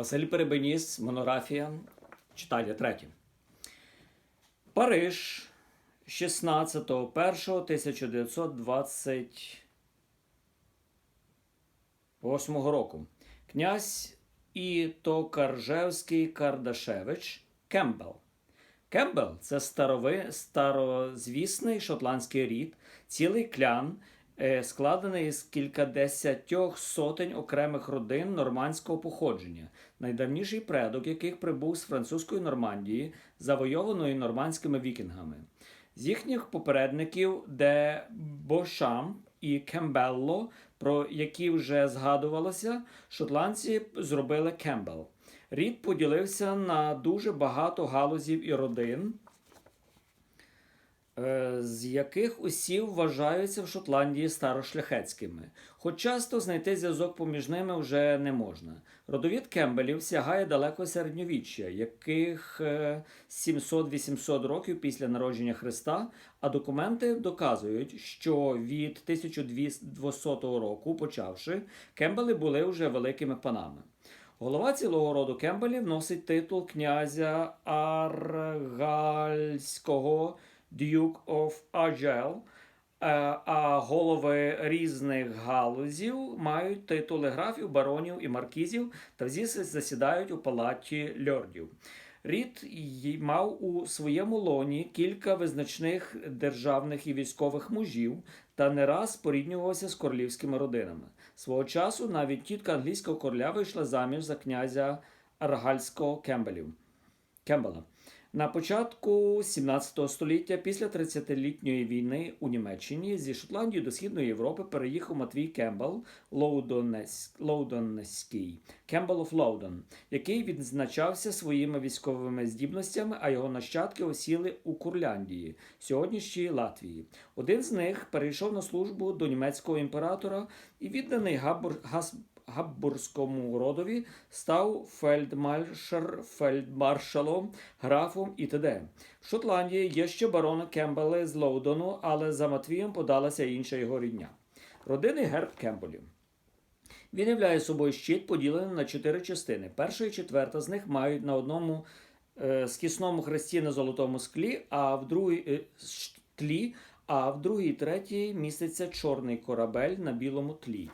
Василь Перебеніс, монографія, читання третє. Париж 16.01.1928 року. Князь Ітокаржевський Кардашевич Кембел. Кембел це старови, старозвісний шотландський рід, цілий клян, складений з кількадесятьох сотень окремих родин нормандського походження, найдавніший предок яких прибув з французької Нормандії, завойованої нормандськими вікінгами. З їхніх попередників де Бошам і Кембелло, про які вже згадувалося, шотландці зробили Кембел. Рід поділився на дуже багато галузів і родин, е, з яких усі вважаються в Шотландії старошляхетськими. Хоч часто знайти зв'язок поміж ними вже не можна. Родовід Кембелів сягає далеко середньовіччя, яких е, 700-800 років після народження Христа, а документи доказують, що від 1200 року, почавши, Кембели були вже великими панами. Голова цілого роду Кембелів носить титул князя Аргальського Duke of Argyll, е, а голови різних галузів мають титули графів, баронів і маркізів та всі засідають у палаті льордів. Рід мав у своєму лоні кілька визначних державних і військових мужів та не раз поріднювався з королівськими родинами. Свого часу навіть тітка англійського короля вийшла заміж за князя Аргальського Кембелів. Кембела. На початку 17 століття, після 30-літньої війни у Німеччині зі Шотландії до Східної Європи переїхав Матвій Кембел Лоудонес- Лоудонеський, Кембел оф Лоудон, який відзначався своїми військовими здібностями, а його нащадки осіли у Курляндії, сьогоднішній Латвії. Один з них перейшов на службу до німецького імператора і відданий Габур... Габбурзькому родові став фельдмаршер, фельдмаршалом, графом і т.д. В Шотландії є ще барон Кембели з Лоудону, але за Матвієм подалася інша його рідня. Родинний герб Кембелів. Він являє собою щит, поділений на чотири частини. Перша і четверта з них мають на одному е, скісному хресті на золотому склі, а в другій е, тлі, а в другій третій міститься чорний корабель на білому тлі.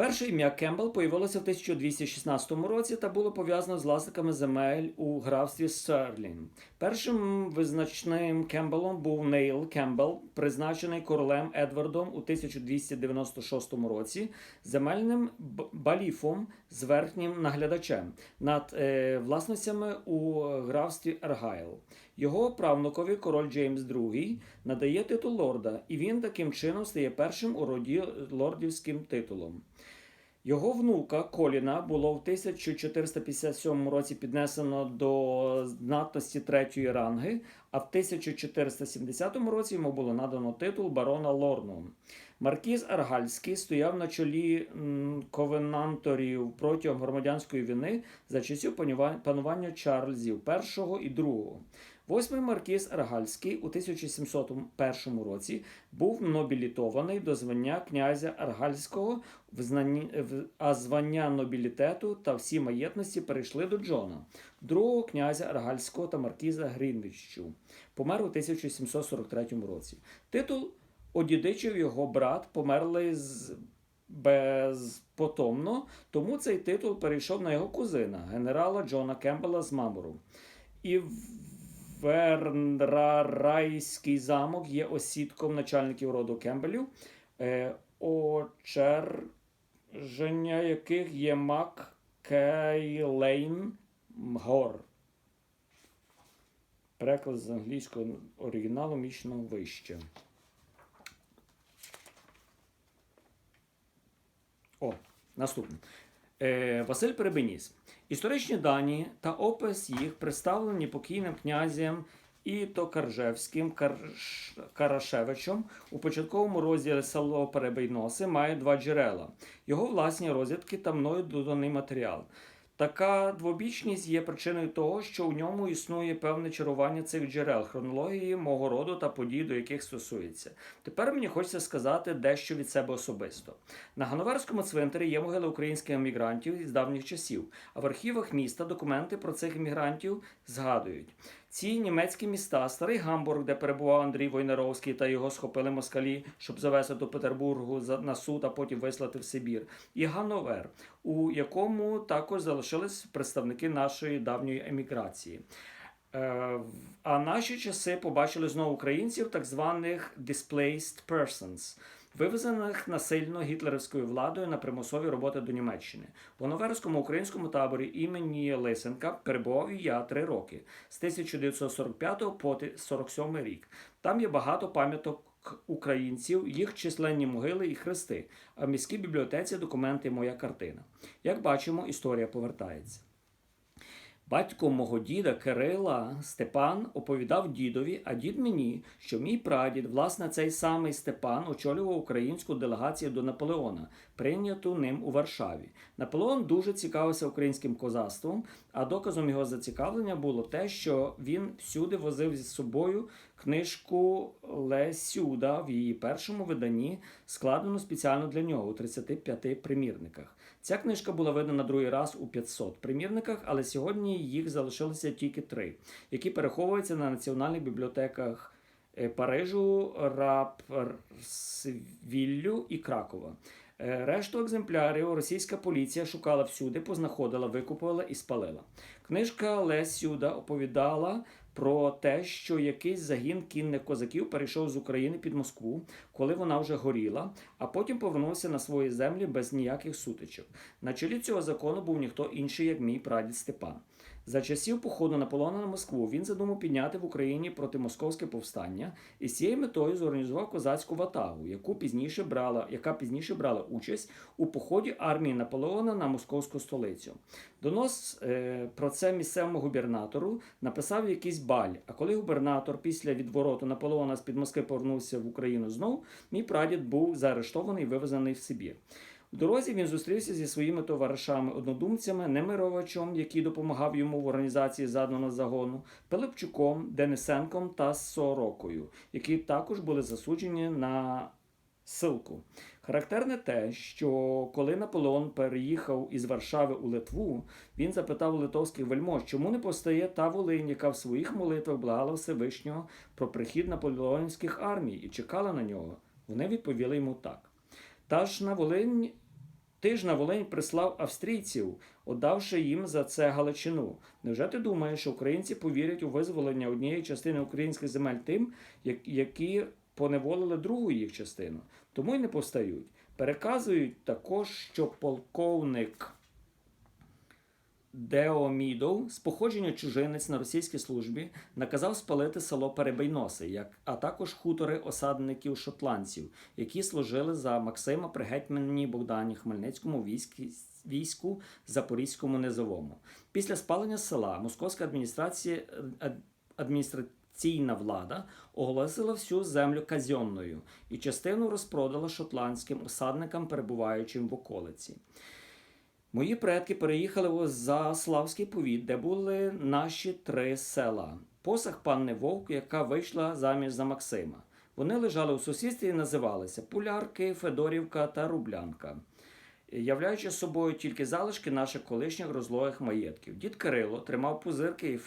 Перше ім'я Кембл появилося в 1216 році та було пов'язано з власниками земель у графстві Серлін. Першим визначним Кембелом був Нейл Кембл, призначений королем Едвардом у 1296 році, земельним баліфом з верхнім наглядачем над е, власностями у графстві Аргайл. Його правнукові король Джеймс II надає титул лорда, і він таким чином стає першим у роді лордівським титулом. Його внука Коліна було в 1457 році піднесено до знатності третьої ранги, а в 1470 році йому було надано титул барона Лорну. Маркіз Аргальський стояв на чолі ковенанторів протягом громадянської війни за часів панування Чарльзів І і II. Восьмий маркіз Аргальський у 1701 році був нобілітований до звання князя Аргальського, а звання нобілітету та всі маєтності перейшли до Джона, другого князя Аргальського та маркіза Грінвіччу. Помер у 1743 році. Титул одідичив його брат, померлий з безпотомно, тому цей титул перейшов на його кузина, генерала Джона Кембела з Мамору. І Вернрарайський замок є осідком начальників роду Кембелів, е, очерження яких є Мак Кейлейн Гор. Переклад з англійського оригіналу мічно вище. О, наступне. Василь Перебеніс. Історичні дані та опис їх представлені покійним князем Ітокаржевським Карш... Карашевичем у початковому розділі село Перебейноси має два джерела. Його власні розвідки та мною доданий матеріал. Така двобічність є причиною того, що у ньому існує певне чарування цих джерел, хронології мого роду та подій, до яких стосується. Тепер мені хочеться сказати дещо від себе особисто. На Ганноверському цвинтарі є могили українських емігрантів із давніх часів, а в архівах міста документи про цих емігрантів згадують. Ці німецькі міста, старий Гамбург, де перебував Андрій Войнаровський та його схопили москалі, щоб завести до Петербургу на суд, а потім вислати в Сибір, і Ганновер, у якому також залишились представники нашої давньої еміграції. Е, А наші часи побачили знову українців, так званих displaced persons, вивезених насильно гітлерівською владою на примусові роботи до Німеччини. В Оноверському українському таборі імені Лисенка перебував я три роки з 1945 по 1947 рік. Там є багато пам'яток українців, їх численні могили і хрести. А в міській бібліотеці документи моя картина. Як бачимо, історія повертається. Батько мого діда Кирила Степан оповідав дідові, а дід мені, що мій прадід, власне, цей самий Степан очолював українську делегацію до Наполеона, прийняту ним у Варшаві. Наполеон дуже цікавився українським козацтвом, а доказом його зацікавлення було те, що він всюди возив зі собою книжку Лесюда в її першому виданні, складену спеціально для нього у 35 примірниках. Ця книжка була видана другий раз у 500 примірниках, але сьогодні їх залишилося тільки три, які переховуються на національних бібліотеках е, Парижу, Рапсвіллю і Кракова. Е, Решту екземплярів російська поліція шукала всюди, познаходила, викупила і спалила. Книжка Лесюда оповідала про те, що якийсь загін кінних козаків перейшов з України під Москву, коли вона вже горіла, а потім повернувся на свої землі без ніяких сутичок. На чолі цього закону був ніхто інший, як мій прадід Степан. За часів походу Наполеона на Москву він задумав підняти в Україні протимосковське повстання і з цією метою зорганізував козацьку ватагу, яку пізніше брала, яка пізніше брала участь у поході армії Наполеона на московську столицю. Донос е, про це місцевому губернатору написав якийсь баль. А коли губернатор після відвороту Наполеона з під Москви повернувся в Україну знов, мій прадід був заарештований і вивезений в Сибір. У дорозі він зустрівся зі своїми товаришами-однодумцями, Немировичем, який допомагав йому в організації заданого загону, Пилипчуком, Денисенком та Сорокою, які також були засуджені на силку. Характерне те, що коли Наполеон переїхав із Варшави у Литву, він запитав литовських вельмож, чому не постає та Волинь, яка в своїх молитвах благала Всевишнього про прихід наполеонських армій і чекала на нього. Вони відповіли йому так. Та ж на Волинь, ти ж на Волинь прислав австрійців, отдавши їм за це Галичину. Невже ти думаєш, що українці повірять у визволення однієї частини українських земель тим, які поневолили другу їх частину? Тому й не повстають. Переказують також, що полковник Деомідов з походження чужинець на російській службі наказав спалити село Перебийноси, як, а також хутори осадників шотландців, які служили за Максима при гетьмані Богдані Хмельницькому війські, війську Запорізькому низовому. Після спалення села московська адміністрація ад- адміністраційна влада оголосила всю землю казьонною і частину розпродала шотландським осадникам, перебуваючим в околиці. Мої предки переїхали у Заславський повіт, де були наші три села. Посах панни Вовк, яка вийшла заміж за Максима. Вони лежали у сусідстві і називалися Пулярки, Федорівка та Рублянка, являючи собою тільки залишки наших колишніх розлогих маєтків. Дід Кирило тримав пузирки і,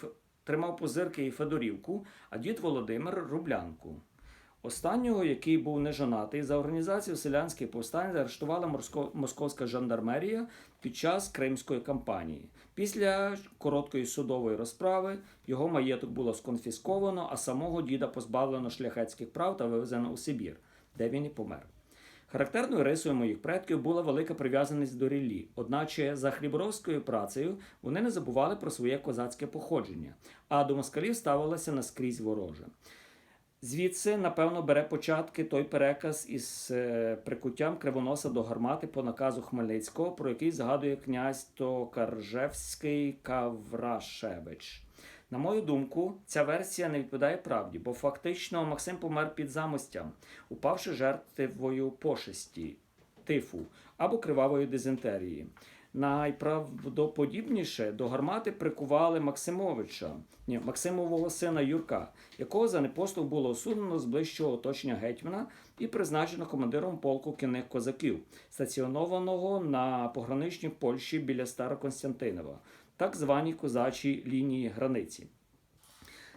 тримав пузирки і Федорівку, а дід Володимир Рублянку. Останнього, який був нежонатий, за організацію селянських повстань заарештувала московська жандармерія під час Кримської кампанії. Після короткої судової розправи його маєток було сконфісковано, а самого діда позбавлено шляхетських прав та вивезено у Сибір, де він і помер. Характерною рисою моїх предків була велика прив'язаність до ріллі, одначе за хліборовською працею вони не забували про своє козацьке походження, а до москалів ставилося наскрізь вороже. Звідси, напевно, бере початки той переказ із е, прикуттям кривоноса до гармати по наказу Хмельницького, про який згадує князь Токаржевський Каврашевич. На мою думку, ця версія не відповідає правді, бо фактично Максим помер під замостям, упавши жертвою пошесті, тифу або кривавої дизентерії. Найправдоподібніше до гармати прикували Максимовича, ні, Максимового сина Юрка, якого за непослух було осунено з ближчого оточення гетьмана і призначено командиром полку кінних козаків, стаціонованого на пограничній Польщі біля Староконстантинова, так званій козачій лінії границі.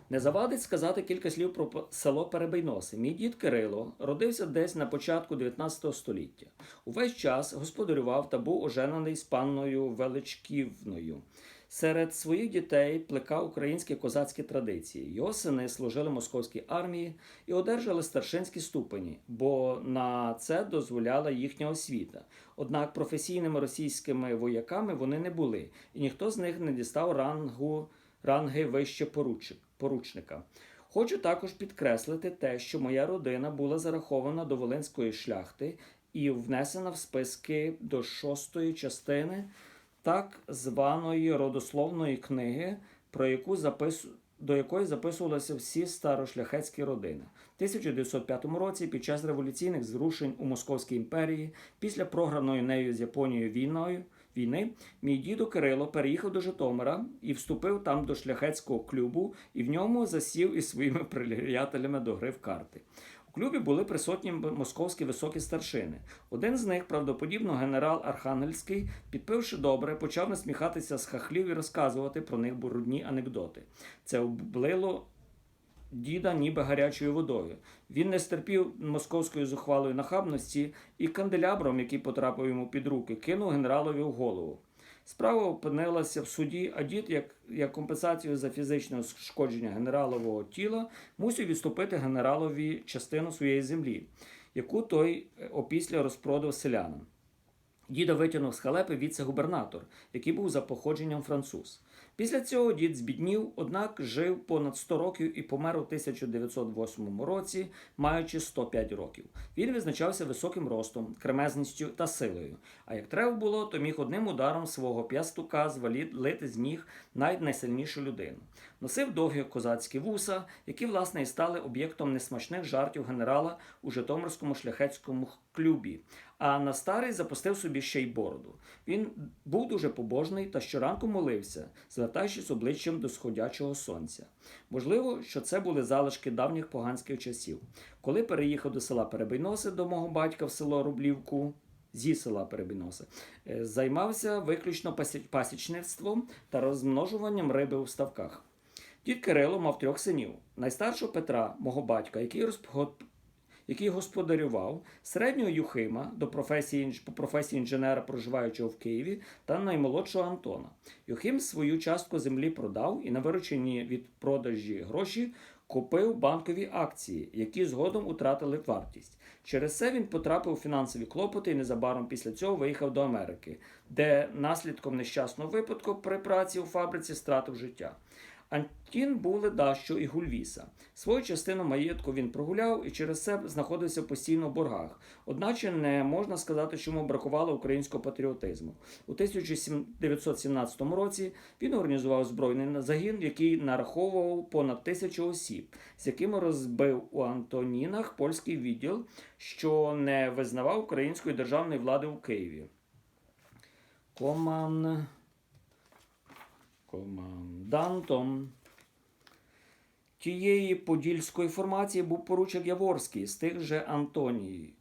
Не завадить сказати кілька слів про село Перебийноси. Мій дід Кирило родився десь на початку 19 століття. Увесь час господарював та був оженений з панною Величківною. Серед своїх дітей плекав українські козацькі традиції. Його сини служили московській армії і одержали старшинські ступені, бо на це дозволяла їхня освіта. Однак професійними російськими вояками вони не були, і ніхто з них не дістав рангу ранги вище поручника. Хочу також підкреслити те, що моя родина була зарахована до Волинської шляхти і внесена в списки до шостої частини так званої родословної книги, про яку запису... до якої записувалися всі старошляхетські родини. В 1905 році, під час революційних зрушень у Московській імперії, після програної нею з Японією війною, війни, мій дідо Кирило переїхав до Житомира і вступив там до шляхетського клубу, і в ньому засів із своїми приятелями до гри в карти. У клубі були присутні московські високі старшини. Один з них, правдоподібно, генерал Архангельський, підпивши добре, почав насміхатися з хахлів і розказувати про них брудні анекдоти. Це облило діда ніби гарячою водою. Він не стерпів московської зухвалої нахабності і канделябром, який потрапив йому під руки, кинув генералові в голову. Справа опинилася в суді, а дід, як, як компенсацію за фізичне ушкодження генералового тіла, мусив відступити генералові частину своєї землі, яку той е, опісля розпродав селянам. Діда витягнув з халепи віце-губернатор, який був за походженням француз. Після цього дід збіднів, однак жив понад 100 років і помер у 1908 році, маючи 105 років. Він визначався високим ростом, кремезністю та силою. А як треба було, то міг одним ударом свого п'ястука звалити з ніг навіть найсильнішу людину. Носив довгі козацькі вуса, які, власне, і стали об'єктом несмачних жартів генерала у Житомирському шляхетському клубі. А на старий запустив собі ще й бороду. Він був дуже побожний та щоранку молився, звертаючись обличчям до сходячого сонця. Можливо, що це були залишки давніх поганських часів. Коли переїхав до села Перебийноси до мого батька в село Рублівку, зі села Перебійноси, е, займався виключно пасічництвом та розмножуванням риби у ставках. Дід Кирило мав трьох синів: найстаршого Петра, мого батька, який який господарював, середнього Юхима до професії, по професії інженера, проживаючого в Києві, та наймолодшого Антона. Юхим свою частку землі продав і на виручені від продажі гроші купив банкові акції, які згодом утратили вартість. Через це він потрапив у фінансові клопоти і незабаром після цього виїхав до Америки, де наслідком нещасного випадку при праці у фабриці стратив життя. Антін був ледащо і гульвіса. Свою частину маєтку він прогуляв і через це знаходився постійно в боргах. Одначе не можна сказати, що йому бракувало українського патріотизму. У 1917 році він організував збройний загін, який нараховував понад тисячу осіб, з якими розбив у Антонінах польський відділ, що не визнавав української державної влади у Києві. Коман... Командантом тієї подільської формації був поручик Яворський з тих же Антоній.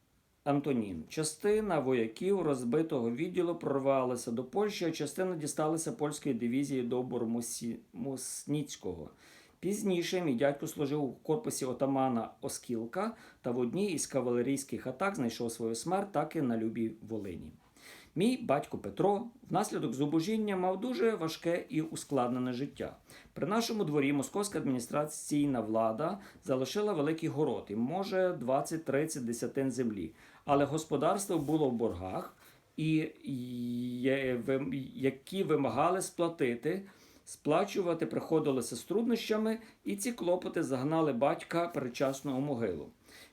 Антонін. Частина вояків розбитого відділу прорвалася до Польщі, а частина дісталася польської дивізії до Мусніцького. Пізніше мій дядько служив у корпусі отамана Оскілка та в одній із кавалерійських атак знайшов свою смерть так і на Любій Волині. Мій батько Петро внаслідок зубожіння мав дуже важке і ускладнене життя. При нашому дворі московська адміністраційна влада залишила великий город і може 20-30 десятин землі, але господарство було в боргах, і які вимагали сплатити. Сплачувати приходилося з труднощами, і ці клопоти загнали батька передчасно у могилу.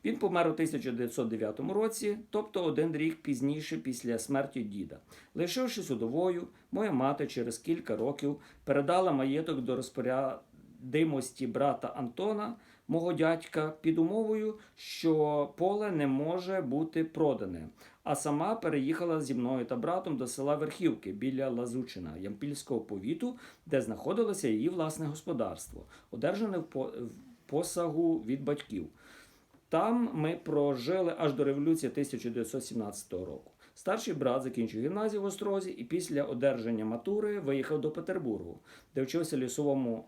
Він помер у 1909 році, тобто один рік пізніше після смерті діда. Лишившись удовою, моя мати через кілька років передала маєток до розпорядимості брата Антона, мого дядька, під умовою, що поле не може бути продане. а сама переїхала зі мною та братом до села Верхівки біля Лазучина Ямпільського повіту, де знаходилося її власне господарство, одержане в посагу від батьків. Там ми прожили аж до революції 1917 року. Старший брат закінчив гімназію в Острозі і після одержання матури виїхав до Петербургу, де вчився лісовому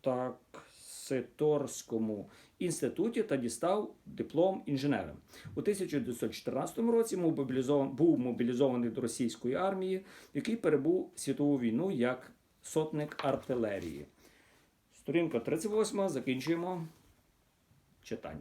такситорському інституті та дістав диплом інженера. У 1914 році був мобілізований, до російської армії, який перебув світову війну як сотник артилерії. Сторінка 38. Закінчуємо читання.